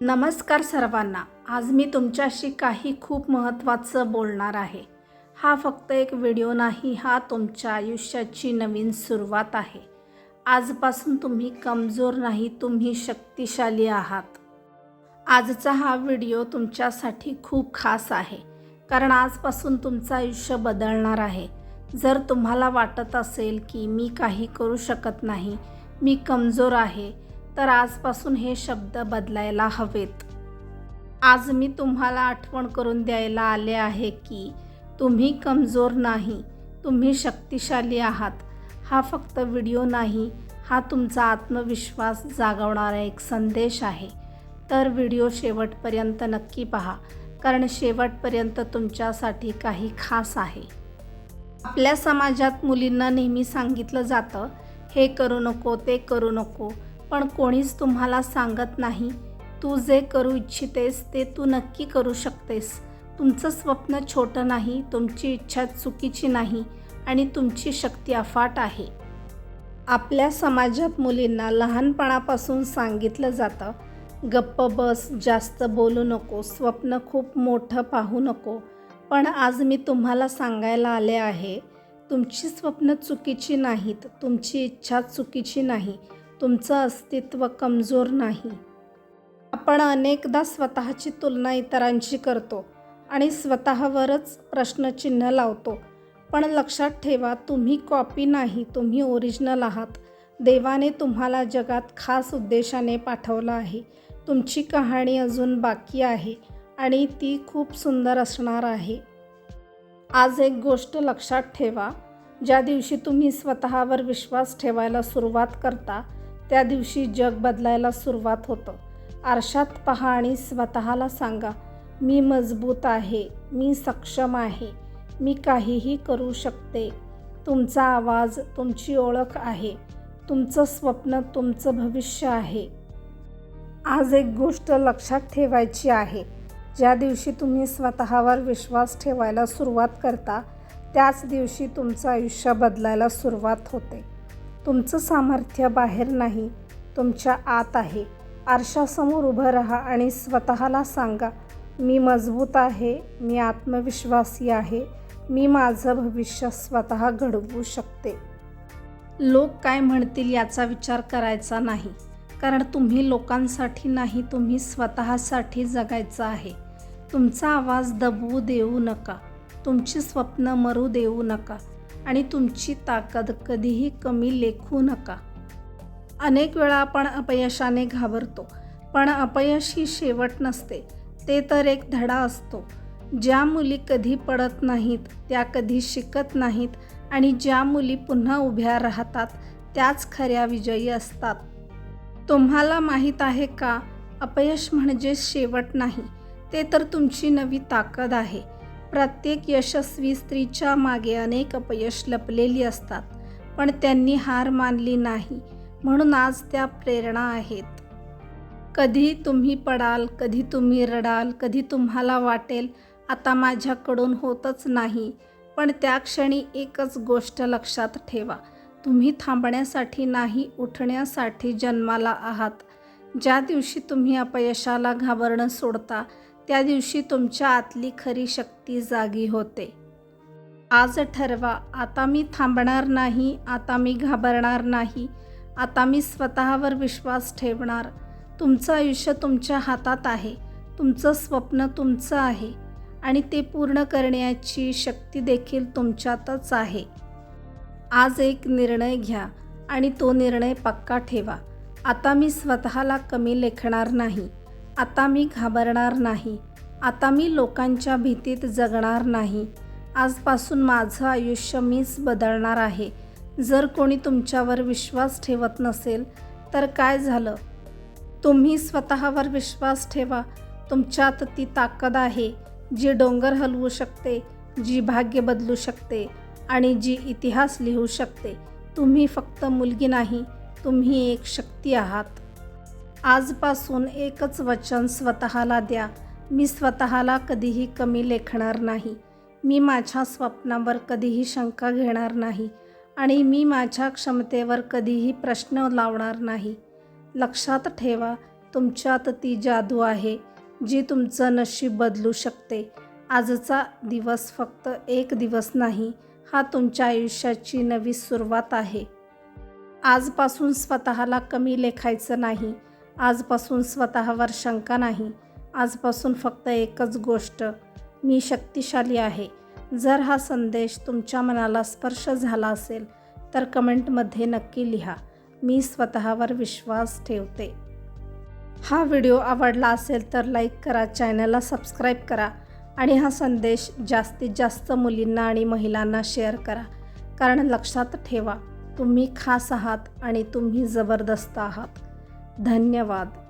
नमस्कार सर्वांना. आज मी तुमच्याशी काही खूप महत्त्वाचं बोलणार आहे. हा फक्त एक व्हिडिओ नाही हा तुमच्या आयुष्याची नवीन सुरुवात आहे. आजपासून तुम्ही कमजोर नाही तुम्ही शक्तिशाली आहात. आजचा हा व्हिडिओ तुमच्यासाठी खूप खास आहे. कारण आजपासून तुमचं आयुष्य बदलणार आहे. जर तुम्हाला वाटत असेल की मी काही करू शकत नाही मी कमजोर आहे तर आजपासून हे शब्द बदलायला हवेत. आज मी तुम्हाला आठवण करून द्यायला आले आहे की तुम्ही कमजोर नाही तुम्ही शक्तिशाली आहात. हा फक्त व्हिडिओ नाही हा तुमचा आत्मविश्वास जागवणारा एक संदेश आहे. तर व्हिडिओ शेवटपर्यंत नक्की पहा कारण शेवटपर्यंत तुमच्यासाठी काही खास आहे. आपल्या समाजात मुलींना नेहमी सांगितलं जातं हे करू नको ते करू नको पण कोणीच तुम्हाला सांगत नाही. तू जे करू इच्छितेस ते तू नक्की करू शकतेस. तुमचं स्वप्न छोटं नाही तुमची इच्छा चुकीची नाही आणि तुमची शक्ती अफाट आहे. आपल्या समाजात मुलींना लहानपणापासून सांगितलं जातं गप्प बस जास्त बोलू नको स्वप्न खूप मोठं पाहू नको. पण आज मी तुम्हाला सांगायला आले आहे तुमची स्वप्न चुकीची नाहीत तुमची इच्छा चुकीची नाही. तुमचं अस्तित्व कमजोर नाही. आपण अनेकदा स्वतःची तुलना इतरांशी करतो आणि स्वतःवरच प्रश्नचिन्ह लावतो. पण लक्षात ठेवा तुम्ही कॉपी नाही तुम्ही ओरिजिनल आहात. देवाने तुम्हाला जगात खास उद्देशाने पाठवलं आहे. तुमची कहाणी अजून बाकी आहे आणि ती खूप सुंदर असणार आहे. आज एक गोष्ट लक्षात ठेवा ज्या दिवशी तुम्ही स्वतःवर विश्वास ठेवायला सुरुवात करता त्या दिवशी जग बदलायला सुरुवात होतं. आरशात पहा आणि स्वतःला सांगा मी मजबूत आहे मी सक्षम आहे मी काहीही करू शकते. तुमचा आवाज तुमची ओळख आहे तुमचं स्वप्न तुमचं भविष्य आहे. आज एक गोष्ट लक्षात ठेवायची आहे. ज्या दिवशी तुम्ही स्वतःवर विश्वास ठेवायला सुरुवात करता त्याच दिवशी तुमचं आयुष्य बदलायला सुरुवात होते. तुमचं सामर्थ्य बाहेर नाही तुमच्या आत आहे. आरशासमोर उभं राहा आणि स्वतःला सांगा मी मजबूत आहे मी आत्मविश्वासी आहे मी माझं भविष्य स्वतः घडवू शकते. लोक काय म्हणतील याचा विचार करायचा नाही कारण तुम्ही लोकांसाठी नाही तुम्ही स्वतःसाठी जगायचं आहे. तुमचा आवाज दबवू देऊ नका तुमची स्वप्न मरू देऊ नका. आणि तुमची ताकद कधीही कमी लेखू नका. अनेक वेळा आपण अपयशाने घाबरतो पण अपयश ही शेवट नसते ते तर एक धडा असतो. ज्या मुली कधी पडत नाहीत त्या कधी शिकत नाहीत आणि ज्या मुली पुन्हा उभ्या राहतात त्याच खऱ्या विजयी असतात. तुम्हाला माहीत आहे का अपयश म्हणजे शेवट नाही ते तर तुमची नवी ताकद आहे. प्रत्येक यशस्वी स्त्रीच्या मागे अनेक अपयश लपलेली असतात पण त्यांनी हार मानली नाही म्हणून आज त्या प्रेरणा आहेत. कधी तुम्ही पडाल कधी तुम्ही रडाल कधी तुम्हाला वाटेल आता माझ्याकडून होतच नाही पण त्या क्षणी एकच गोष्ट लक्षात ठेवा तुम्ही थांबण्यासाठी नाही उठण्यासाठी जन्माला आहात. ज्या दिवशी तुम्ही अपयशाला घाबरणं सोडता त्या दिवशी तुमच्या आतली खरी शक्ती जागी होते. आज ठरवा आता मी थांबणार नाही आता मी घाबरणार नाही आता मी स्वतःवर विश्वास ठेवणार. तुमचं आयुष्य तुमच्या हातात आहे तुमचं स्वप्न तुमचं आहे आणि ते पूर्ण करण्याची शक्ती देखील तुमच्यातच आहे. आज एक निर्णय घ्या आणि तो निर्णय पक्का ठेवा. आता मी स्वतःला कमी लेखणार नाही. आता मी घाबरणार नाही. आता मी लोकांच्या भीतीत जगणार नाही. आजपासून माझं आयुष्य मीच बदलणार आहे. जर कोणी तुमच्यावर विश्वास ठेवत नसेल तर काय झालं? तुम्ही स्वतःवर विश्वास ठेवा. तुमच्यात ती ताकद आहे जी डोंगर हलवू शकते जी भाग्य बदलू शकते आणि जी इतिहास लिहू शकते. तुम्ही फक्त मुलगी नाही तुम्ही एक शक्ती आहात. आजपासून एकच वचन स्वतःला द्या. मी स्वतःला कधीही कमी लेखणार नाही. मी माझ्या स्वप्नावर कधीही शंका घेणार नाही. आणि मी माझ्या क्षमतेवर कधीही प्रश्न लावणार नाही. लक्षात ठेवा तुमच्यात ती जादू आहे जी तुमचं नशीब बदलू शकते. आजचा दिवस फक्त एक दिवस नाही हा तुमच्या आयुष्याची नवी सुरुवात आहे. आजपासून स्वतःला कमी लेखायचं नाही. आजपासून स्वतःवर शंका नाही. आजपासून फक्त एकच गोष्ट. मी शक्तिशाली आहे. जर हा संदेश तुमच्या मनाला स्पर्श झाला असेल तर कमेंटमध्ये नक्की लिहा. मी स्वतःवर विश्वास ठेवते. हा व्हिडिओ आवडला असेल तर लाईक करा चॅनलला सबस्क्राईब करा आणि हा संदेश जास्तीत जास्त मुलींना आणि महिलांना शेअर करा. कारण लक्षात ठेवा तुम्ही खास आहात आणि तुम्ही जबरदस्त आहात. धन्यवाद.